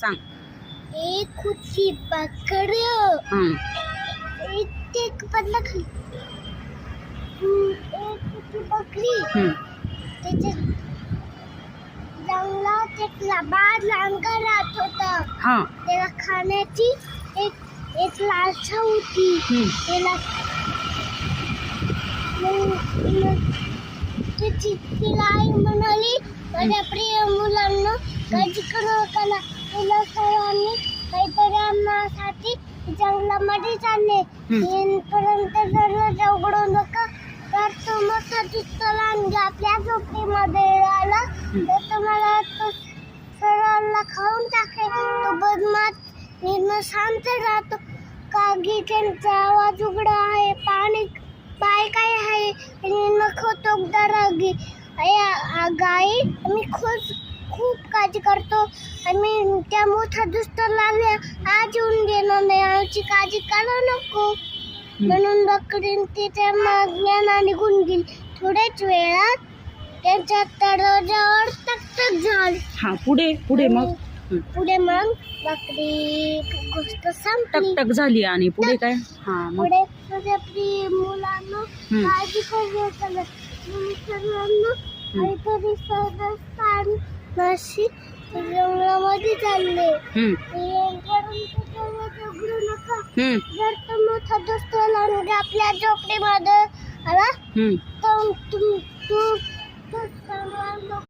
सांग. एक होती बकड? हं. एक एक पडला खाली. हम्म, एक होती बकरी? हं. त्याच्या जंगलात एक लबाड लांडगा राहत होता. हा. त्याला खाण्याची एक एक लालसा होती. हं. त्याला मग- मग त्याची तिला आई म्हणाली माझ्या प्रिय मुलांना काळजी करू नका तुला सर्वांनी काहीतरी जंगलामध्ये चालले. येईपर्यंत दरवाजा उघडू नका. तर तो मोठा दुसरा आपल्या झोपडीमध्ये आला तर तुम्हाला तो सर्वांना खाऊन टाकेल. तो बदमाश निर्म शांत राहतो. कागी त्यांचा आवाज उघडा आहे. पाणी पाय काय आहे? आणि नख तो रागी गाई आम्ही खूप खूप काळजी करतो. आम्ही त्या मोठ्या दुसऱ्याला आज येऊन देणार नाही. आमची काळजी करू नको. म्हणून बकरीन तिच्या मागण्याला निघून गेली थोड्याच वेळात त्यांच्या दरवाजावर टक टक झाली. हा पुढे पुढे मग. पुढे मग बकरी गोष्ट संपली. टक झाली आणि पुढे काय? हा मग. पुढे मुलांना. काळजी करू जंगलामध्ये चालले उघडू नका. जर तो मोठा दोस्त आपल्या झोपडीमध्ये आला हं. तर तू